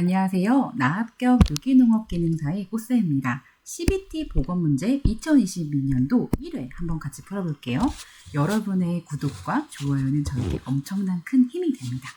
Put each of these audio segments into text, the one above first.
안녕하세요. 나합격 유기농업기능사의 꽃세입니다. CBT 보건문제 2022년도 1회 한번 같이 풀어볼게요. 여러분의 구독과 좋아요는 저에게 엄청난 큰 힘이 됩니다.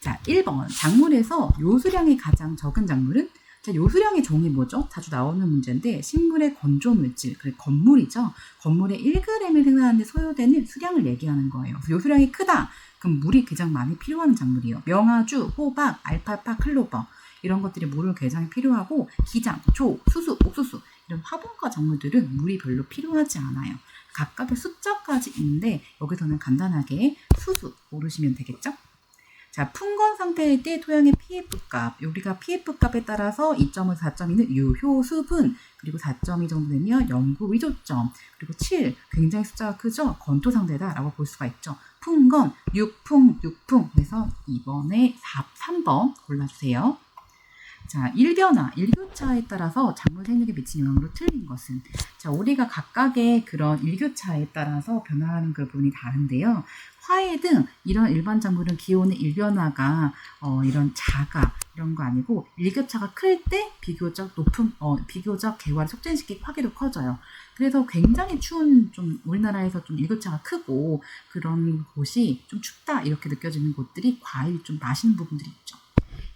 자, 1번. 작물에서 요수량이 가장 적은 작물은 자, 요수량의 종이 뭐죠? 자주 나오는 문제인데 식물의 건조 물질, 그래 건물이죠. 건물의 1g을 생산하는데 소요되는 수량을 얘기하는 거예요. 요수량이 크다. 그럼 물이 가장 많이 필요한 작물이에요. 명아주, 호박, 알파파, 클로버 이런 것들이 물을 굉장히 필요하고 기장, 조, 수수, 옥수수 이런 화분과 작물들은 물이 별로 필요하지 않아요. 각각의 숫자까지 있는데 여기서는 간단하게 수수 모르시면 되겠죠? 자, 풍건 상태일 때 토양의 pF값, 우리가 pF값에 따라서 2.5, 4.2는 유효 수분, 그리고 4.2 정도 되면 연구 위조점, 그리고 7, 굉장히 숫자가 크죠? 건토 상태다라고 볼 수가 있죠. 풍건, 육풍, 육풍. 그래서 이번에 4, 3번 골라주세요. 자, 일변화, 일교차에 따라서 작물 생육에 미친 영향으로 틀린 것은 자, 우리가 각각의 그런 일교차에 따라서 변화하는 그 부분이 다른데요. 화해 등 이런 일반 작물은 기온의 일변화가 어, 이런 자가 이런 거 아니고 일교차가 클 때 비교적 높은 어, 비교적 개화를 촉진시키기 파괴도 커져요. 그래서 굉장히 추운 좀 우리나라에서 좀 일교차가 크고 그런 곳이 좀 춥다 이렇게 느껴지는 곳들이 과일 좀 마시는 부분들이 있죠.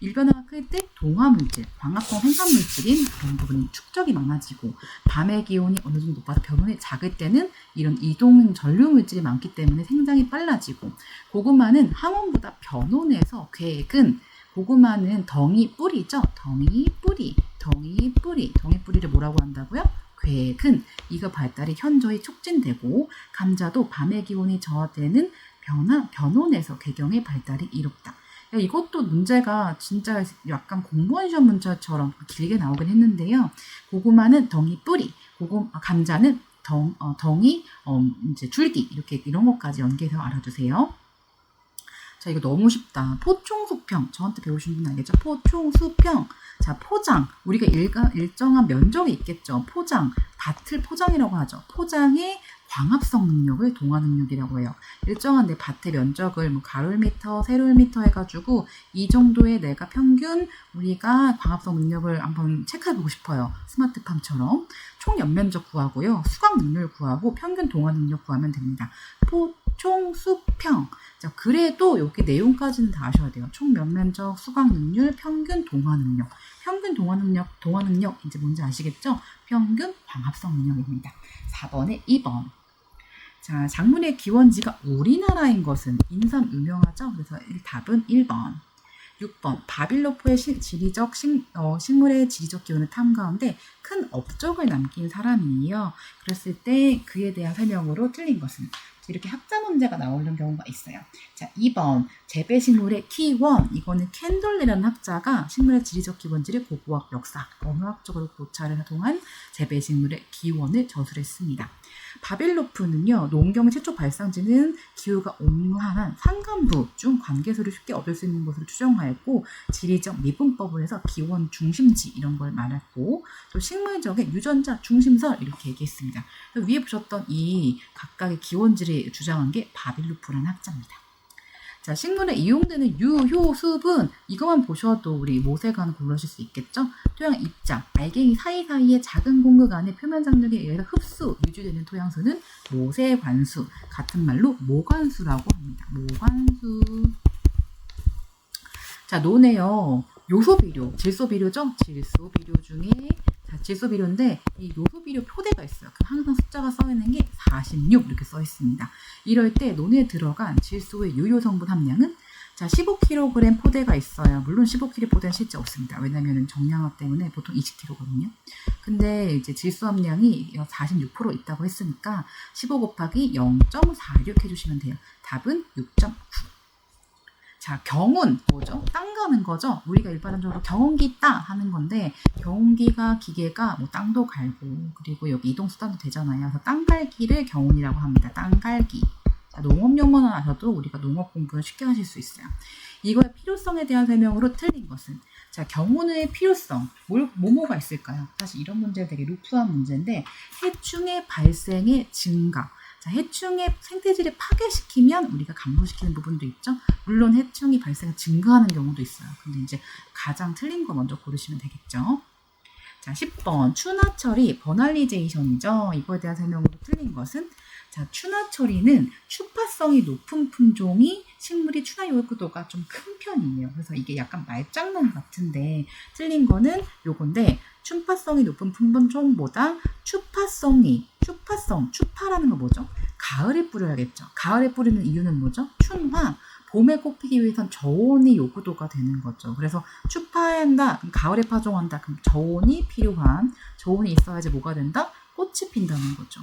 일변화가 클 때 동화물질, 광합성 생산물질인 그런 부분이 축적이 많아지고 밤의 기온이 어느 정도 높아서 변온이 작을 때는 이런 이동 전류물질이 많기 때문에 생장이 빨라지고 고구마는 항온보다 변온에서 괴근 고구마는 덩이 뿌리죠. 덩이 뿌리, 덩이 뿌리, 덩이 뿌리를 뭐라고 한다고요? 괴근 이거 발달이 현저히 촉진되고 감자도 밤의 기온이 저하되는 변화, 변온에서 개경의 발달이 이롭다. 이것도 문제가 진짜 약간 공무원 시험 문제처럼 길게 나오긴 했는데요. 고구마는 덩이 뿌리, 고구 아, 감자는 덩, 어, 덩이, 어, 이제 줄기 이렇게 이런 것까지 연계해서 알아두세요. 자, 이거 너무 쉽다. 포총수평. 저한테 배우신 분 알겠죠? 포총수평. 자, 포장. 우리가 일가, 일정한 면적이 있겠죠. 포장. 밭을 포장이라고 하죠. 포장의 광합성 능력을 동화 능력이라고 해요. 일정한 내 밭의 면적을 뭐 가롤미터, 세롤미터 해가지고 이 정도의 내가 평균 우리가 광합성 능력을 한번 체크해보고 싶어요. 스마트팜처럼 총 연면적 구하고요. 수강 능력을 구하고 평균 동화 능력 구하면 됩니다. 포, 총, 수평. 자, 그래도 여기 내용까지는 다 아셔야 돼요. 총 면면적, 수강 능률, 평균 동화 능력. 평균 동화 능력, 동화 능력 이제 뭔지 아시겠죠? 평균 광합성 능력입니다. 4번에 2번. 자, 작물의 기원지가 우리나라인 것은 인삼 유명하죠? 그래서 답은 1번. 6번 바빌로프의 시, 지리적 식, 어, 식물의 지리적 기원을 탐구하는데 큰 업적을 남긴 사람이에요. 그랬을 때 그에 대한 설명으로 틀린 것은 이렇게 학자 문제가 나오는 경우가 있어요. 자, 2번 재배 식물의 키원 이거는 캔돌리라는 학자가 식물의 지리적 기원지를 고고학 역사 언어학적으로 고찰을 통한 재배 식물의 기원을 저술했습니다. 바빌로프는요 농경 최초 발상지는 기후가 온화한 산간부 중 관계소를 쉽게 얻을 수 있는 것으로 추정하였고 지리적 미분법을 해서 기원 중심지 이런 걸 말했고 또 식물적인 유전자 중심설 이렇게 얘기했습니다. 위에 보셨던 이 각각의 기원지를 주장한 게 바빌로프라는 학자입니다. 자, 식물에 이용되는 유 효 수분 이것만 보셔도 우리 모세관 고르실 수 있겠죠? 토양 입자, 알갱이 사이사이의 작은 공극 안에 표면 장력에 의해서 흡수, 유지되는 토양수는 모세관수, 같은 말로 모관수라고 합니다. 모관수. 자, 노네요. 요소 비료, 질소 비료죠? 질소 비료 중에 자, 질소 비료인데 이 요소 비료 표대가 있어요. 그 항상 숫자가 써 있는 게 46 이렇게 써 있습니다. 이럴 때 논에 들어간 질소의 유효 성분 함량은 자, 15kg 포대가 있어요. 물론 15kg 포대는 실제 없습니다. 왜냐면 정량화 때문에 보통 20kg거든요. 근데 이제 질소 함량이 46% 있다고 했으니까 15 곱하기 0.46 해주시면 돼요. 답은 6.9. 자, 경운 뭐죠? 땅 가는 거죠. 우리가 일반적으로 경운기 있다 하는 건데 경운기가 기계가 뭐 땅도 갈고 그리고 여기 이동 수단도 되잖아요. 그래서 땅 갈기를 경운이라고 합니다. 땅 갈기. 자, 농업 용어는 아셔도 우리가 농업 공부를 쉽게 하실 수 있어요. 이거의 필요성에 대한 설명으로 틀린 것은 자, 경운의 필요성, 뭘, 뭐뭐가 있을까요? 사실 이런 문제 되게 루프한 문제인데 해충의 발생의 증가, 자, 해충의 생태질을 파괴시키면 우리가 감소시키는 부분도 있죠. 물론 해충이 발생 증가하는 경우도 있어요. 근데 이제 가장 틀린 거 먼저 고르시면 되겠죠. 자, 10번 추나 처리 버널리제이션이죠. 이거에 대한 설명으로 틀린 것은 자, 추나 처리는 추파성이 높은 품종이 식물이 추나 요구도가 좀 큰 편이에요. 그래서 이게 약간 말장난 같은데 틀린 거는 요건데 추파성이 높은 품종보다 추파성이 추파성 추파라는 거 뭐죠? 가을에 뿌려야겠죠. 가을에 뿌리는 이유는 뭐죠? 춘화 봄에 꽃피기 위해선 저온이 요구도가 되는 거죠. 그래서 추파한다, 가을에 파종한다, 그럼 저온이 필요한 저온이 있어야지 뭐가 된다? 꽃이 핀다는 거죠.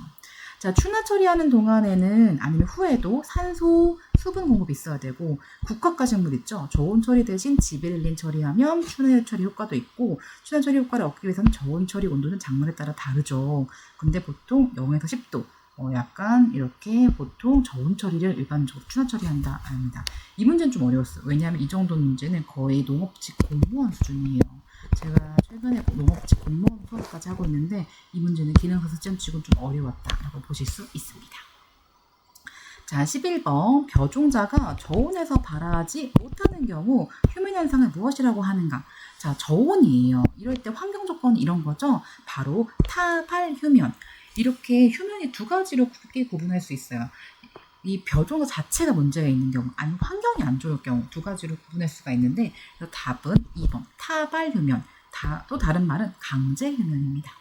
자, 추나 처리하는 동안에는 아니면 후에도 산소, 수분 공급이 있어야 되고 국화과 식물 있죠. 저온 처리 대신 지베렐린 처리하면 추나 처리 효과도 있고 추나 처리 효과를 얻기 위해서는 저온 처리 온도는 작물에 따라 다르죠. 근데 보통 0에서 10도 어, 약간 이렇게 보통 저온 처리를 일반적으로 추나 처리한다 합니다. 이 문제는 좀 어려웠어요. 왜냐하면 이 정도 문제는 거의 농업직 공무원 수준이에요. 제가 최근에 농업직 공무원 수업까지 하고 있는데 이 문제는 기능사서 시험치고는 좀 어려웠다라고 보실 수 있습니다. 자, 11번 벼종자가 저온에서 발하지 못하는 경우 휴면 현상을 무엇이라고 하는가? 자, 저온이에요. 이럴 때 환경 조건이 이런 거죠. 바로 타발 휴면. 이렇게 휴면이 두 가지로 크게 구분할 수 있어요. 이 벼종자 자체가 문제가 있는 경우, 아니면 환경이 안 좋을 경우 두 가지로 구분할 수가 있는데 답은 2번 타발 휴면. 다, 또 다른 말은 강제 휴면입니다.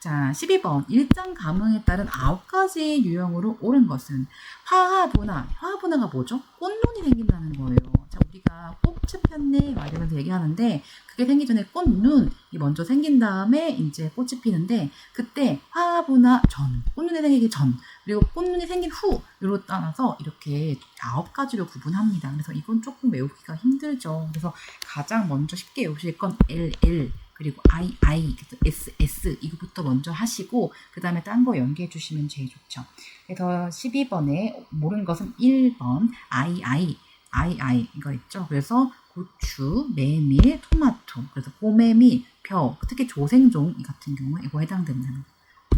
자, 12번. 일장 감흥에 따른 아홉 가지 유형으로 옳은 것은 화합분화. 화합분화가 뭐죠? 꽃눈이 생긴다는 거예요. 자, 우리가 꽃이 폈네. 막 이러면서 얘기하는데, 그게 생기 전에 꽃눈이 먼저 생긴 다음에 이제 꽃이 피는데, 그때 화합분화 전, 꽃눈이 생기기 전, 그리고 꽃눈이 생긴 후로 따라서 이렇게 아홉 가지로 구분합니다. 그래서 이건 조금 외우기가 힘들죠. 그래서 가장 먼저 쉽게 외우실 건 LL. 그리고 I, I, S, S 이거부터 먼저 하시고 그 다음에 딴 거 연계해 주시면 제일 좋죠. 그래서 12번에 모르는 것은 1번 I, I, I, I 이거 있죠. 그래서 고추, 메밀, 토마토 그래서 고메밀, 벼 특히 조생종 같은 경우에 이거 해당된다는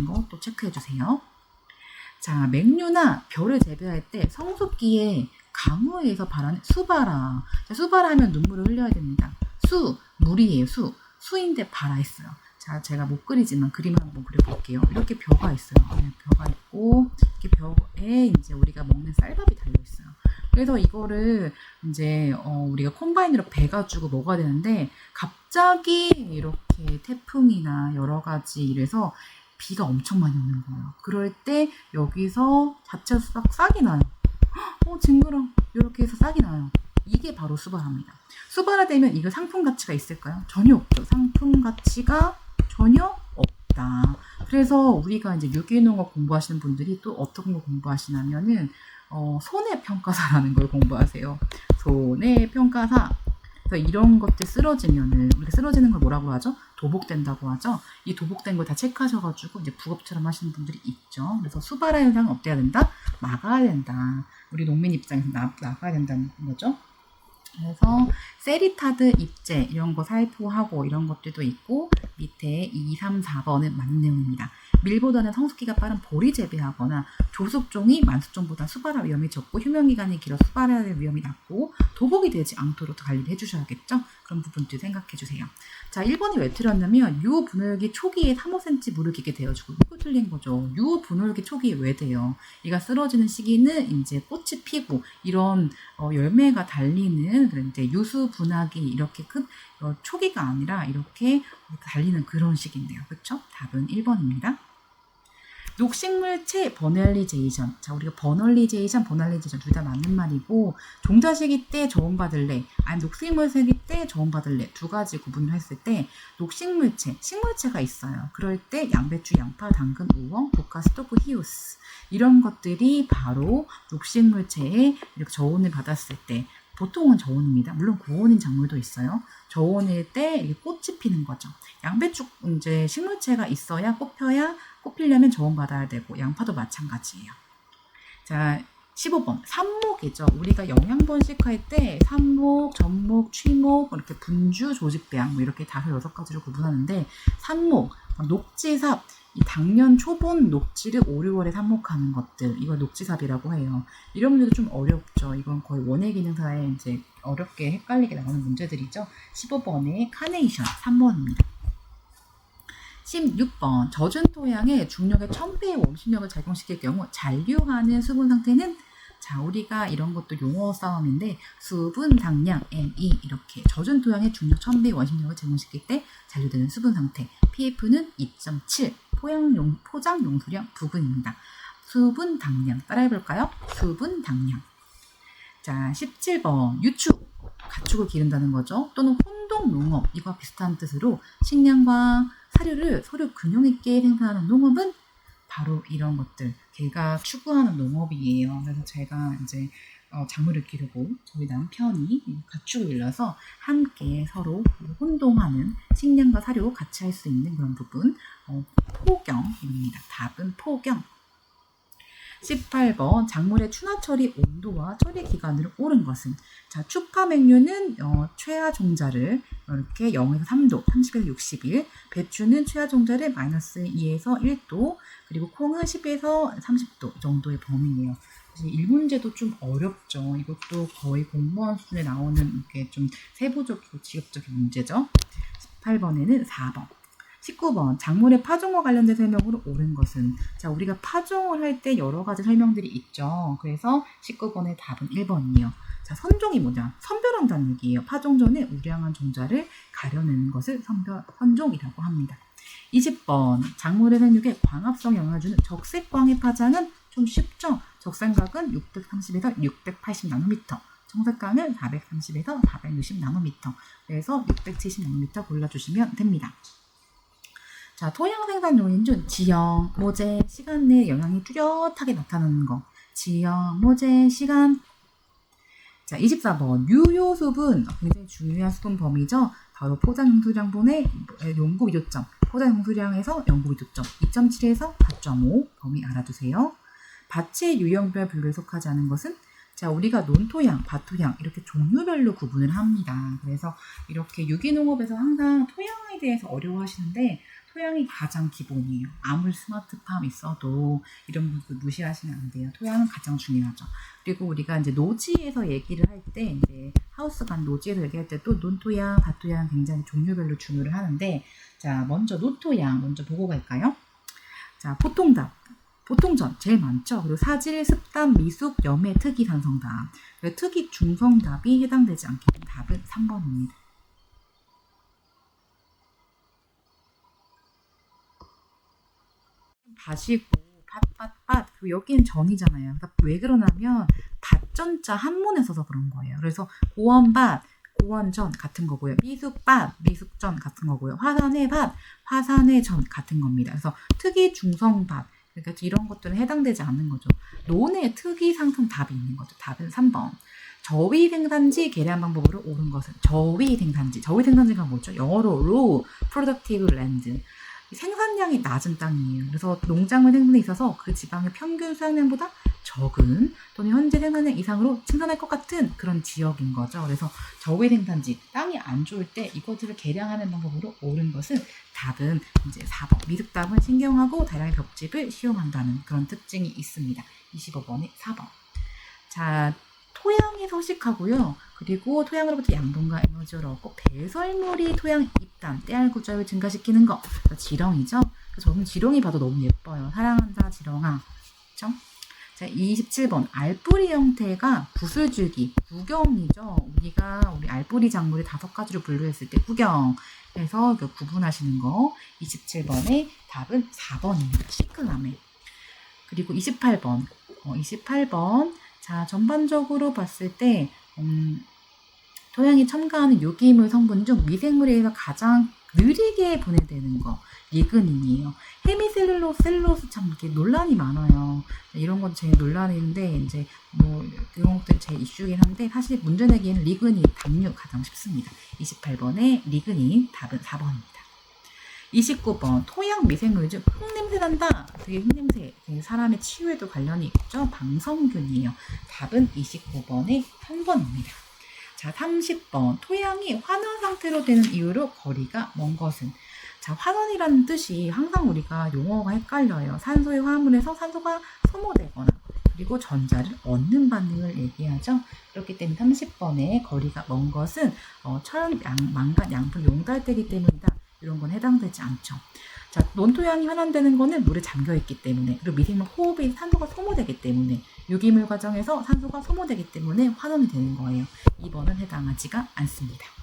거 또 체크해 주세요. 자, 맹류나 벼를 재배할 때 성숙기에 강우에서 발하는 수바라. 자, 수바라 하면 눈물을 흘려야 됩니다. 수, 물이에요, 수. 수인데 발아 있어요. 자, 제가 못 그리지만 그림을 한번 그려볼게요. 이렇게 벼가 있어요. 네, 벼가 있고, 이렇게 벼에 이제 우리가 먹는 달려있어요. 그래서 이거를 이제, 어, 우리가 콤바인으로 베가지고 먹어야 되는데, 갑자기 이렇게 태풍이나 여러 가지 이래서 비가 엄청 많이 오는 거예요. 그럴 때 여기서 자체로 싹 싹이 나요. 어, 징그러. 이렇게 해서 싹이 나요. 이게 바로 수바라입니다. 수바라 되면 이거 상품 가치가 있을까요? 전혀 없죠. 상품 가치가 전혀 없다. 그래서 우리가 이제 유기농업 공부하시는 분들이 또 어떤 거 공부하시냐면은 어, 손해평가사라는 걸 공부하세요. 손해평가사. 그래서 이런 것들 쓰러지면은 우리가 쓰러지는 걸 뭐라고 하죠? 도복된다고 하죠. 이 도복된 걸 다 체크하셔가지고 이제 부업처럼 하시는 분들이 있죠. 그래서 수바라 현상은 어때야 된다? 막아야 된다. 우리 농민 입장에서 나, 나가야 된다는 거죠. 그래서 세리타드 입제 이런 거 살포하고 이런 것들도 있고 밑에 2, 3, 4번은 맞는 내용입니다. 밀보다는 성숙기가 빠른 보리 재배하거나 조숙종이 만숙종보다 수발화 위험이 적고 휴면기간이 길어 수발화의 위험이 낮고 도복이 되지 않도록 관리를 해주셔야겠죠? 그런 부분도 생각해 주세요. 자, 1번이 왜 틀렸냐면 유호 분홀기 초기에 3, 5cm 물을 끼게 되어주고 이거 틀린 거죠. 유호 분홀기 초기에 왜 돼요? 얘가 쓰러지는 시기는 이제 꽃이 피고 이런 어, 열매가 달리는 그런 이제 유수 분화기 이렇게 큰 어, 초기가 아니라 이렇게 달리는 그런 시기인데요. 그렇죠? 답은 1번입니다. 녹식물체 버널리제이션. 자, 우리가 버널리제이션, 버널리제이션 둘 다 맞는 말이고 종자 시기 때 저온 받을래, 아니 녹식물 시기 때 저온 받을래 두 가지 구분을 했을 때 녹식물체, 식물체가 있어요. 그럴 때 양배추, 양파, 당근, 우엉, 국화, 스토브, 히우스 이런 것들이 바로 녹식물체에 이렇게 저온을 받았을 때 보통은 저온입니다. 물론 고온인 작물도 있어요. 저온일 때 꽃이 피는 거죠. 양배추 이제 식물체가 있어야 꽃 펴야 꽃 피려면 저온 받아야 되고 양파도 마찬가지예요. 자, 15번 산목이죠. 우리가 영양 번식 할때 산목, 전목, 취목 이렇게 분주, 조직배양 뭐 이렇게 다섯 여섯 가지를 구분하는데 산목, 녹지삽, 이 당년 초본 녹지를 5, 6월에 삽목하는 것들 이걸 녹지삽이라고 해요. 이런 문제도 좀 어렵죠. 이건 거의 원예 기능사에 이제 어렵게 헷갈리게 나오는 문제들이죠. 15번에 카네이션 3번입니다. 16번 젖은 토양에 중력의 1000배의 원심력을 작용시킬 경우 잔류하는 수분 상태는 자 우리가 이런 것도 용어 싸움인데 수분 당량 ME 이렇게 젖은 토양에 중력 1000배의 원심력을 제공시킬 때 잔류되는 수분 상태 PF는 2.7 포양용 포장 용수량 부근입니다. 수분 당량 따라해볼까요? 수분 당량 자 17번 유축 가축을 기른다는 거죠. 또는 혼동 농업 이와 비슷한 뜻으로 식량과 사료를 서로 균형 있게 생산하는 농업은 바로 이런 것들 걔가 추구하는 농업이에요. 그래서 제가 이제 어, 작물을 기르고 저희 남편이 가축을 일러서 함께 서로 혼동하는 식량과 사료 같이 할 수 있는 그런 부분 어, 포경입니다. 답은 포경. 18번 작물의 추나 처리 온도와 처리 기간을 오른 것은 자 추파 맹류는 어, 최하 종자를 이렇게 0에서 3도, 30에서 60일, 배추는 최하 종자를 마이너스 2에서 1도, 그리고 콩은 10에서 30도 정도의 범위예요. 사실 이 문제도 좀 어렵죠. 이것도 거의 공무원 수준에 나오는 이렇게 좀 세부적이고 지역적인 문제죠. 18번에는 4번. 19번 작물의 파종과 관련된 설명으로 옳은 것은 자 우리가 파종을 할 때 여러 가지 설명들이 있죠. 그래서 19번의 답은 1번이에요. 자 선종이 뭐냐? 선별한다는 얘기예요. 파종 전에 우량한 종자를 가려내는 것을 선별 선종이라고 합니다. 20번 작물의 생육에 광합성 영향을 주는 적색광의 파장은 좀 쉽죠. 적색각은 630에서 680 나노미터. 정색광은 430에서 460 나노미터. 그래서 670 나노미터 골라주시면 됩니다. 자, 토양 생산 요인 중 지형, 모재, 시간 내 영향이 뚜렷하게 나타나는 거. 지형, 모재, 시간. 자, 24번. 유효 수분. 굉장히 중요한 수분 범위죠. 바로 포장 용수량분의 용구 위조점. 포장 용수량에서 연구 위조점. 2.7에서 4.5 범위 알아두세요. 밭의 유형별 분류에 속하지 않은 것은 자, 우리가 논토양, 밭토양 이렇게 종류별로 구분을 합니다. 그래서 이렇게 유기농업에서 항상 토양에 대해서 어려워하시는데 토양이 가장 기본이에요. 아무리 스마트팜 있어도 이런 부분 무시하시면 안 돼요. 토양은 가장 중요하죠. 그리고 우리가 이제 노지에서 얘기를 할 때 이제 하우스 간 노지에서 얘기할 때 또 논토양, 밭토양 굉장히 종류별로 중요를 하는데 자 먼저 노토양 먼저 보고 갈까요? 자 보통 답 보통전 제일 많죠. 그리고 사질, 습단, 미숙, 염해, 특이, 산성답. 특이, 중성답이 해당되지 않기 때문에 답은 3번입니다. 밭이고 밭밭밭 그리고 여기는 전이잖아요. 그러니까 왜 그러냐면 밭전자 한문에 써서 그런 거예요. 그래서 고원밭 고원전 같은 거고요. 미숙밭 미숙전 같은 거고요. 화산의 밭 화산의 전 같은 겁니다. 그래서 특이 중성밭 그러니까 이런 것들은 해당되지 않는 거죠. 논의 특이 상품 답이 있는 거죠. 답은 3번. 저위 생산지 계량 방법으로 옳은 것은 저위 생산지. 저위 생산지가 뭐죠? 영어로 low productive land. 생산량이 낮은 땅이에요. 그래서 농작물 생산에 있어서 그 지방의 평균 수확량보다 적은 또는 현재 생산량 이상으로 생산할 것 같은 그런 지역인 거죠. 그래서 저위 생산지 땅이 안 좋을 때 이것들을 계량하는 방법으로 옳은 것은 답은 이제 4번 미륵답은 신경하고 다량의 벽집을 시험한다는 그런 특징이 있습니다. 25번이 4번. 자 토양이 서식하고요. 그리고 토양으로부터 양분과 에너지를 얻고 배설물이 토양 입단, 때알 구조를 증가시키는 거. 지렁이죠. 저는 지렁이 봐도 너무 예뻐요. 사랑한다 지렁아. 그렇죠? 자, 27번 알뿌리 형태가 구슬줄기, 구경이죠. 우리가 우리 알뿌리 작물을 다섯 가지로 분류했을 때 구경. 해서 그 구분하시는 거. 27번의 답은 4번입니다. 시클라메. 그리고 28번. 어, 28번. 자, 전반적으로 봤을 때, 음, 토양이 첨가하는 유기물 성분 중 미생물에 의해서 가장 느리게 분해되는 거, 리그닌이에요. 헤미셀룰로스, 셀룰로스 참 이렇게 논란이 많아요. 이런 건 제 논란인데, 이제 뭐, 이런 것들 제 이슈긴 한데, 사실 문제 내기에는 리그닌, 당류 가장 쉽습니다. 28번에 리그닌, 답은 4번입니다. 29번 토양 미생물 중 흙냄새 난다. 되게 흙냄새 되게 사람의 치유에도 관련이 있죠. 방성균이에요. 답은 29번의 3번입니다. 자, 30번 토양이 환원 상태로 되는 이유로 거리가 먼 것은 자, 환원이라는 뜻이 항상 우리가 용어가 헷갈려요. 산소의 화합물에서 산소가 소모되거나 그리고 전자를 얻는 반응을 얘기하죠. 그렇기 때문에 30번에 거리가 먼 것은 어, 철, 양, 망간, 양분 용달되기 때문이다. 이런 건 해당되지 않죠. 자, 논토양이 환원되는 거는 물에 잠겨 있기 때문에 그리고 미생물 호흡에 산소가 소모되기 때문에 유기물 과정에서 산소가 소모되기 때문에 환원이 되는 거예요. 2번은 해당하지가 않습니다.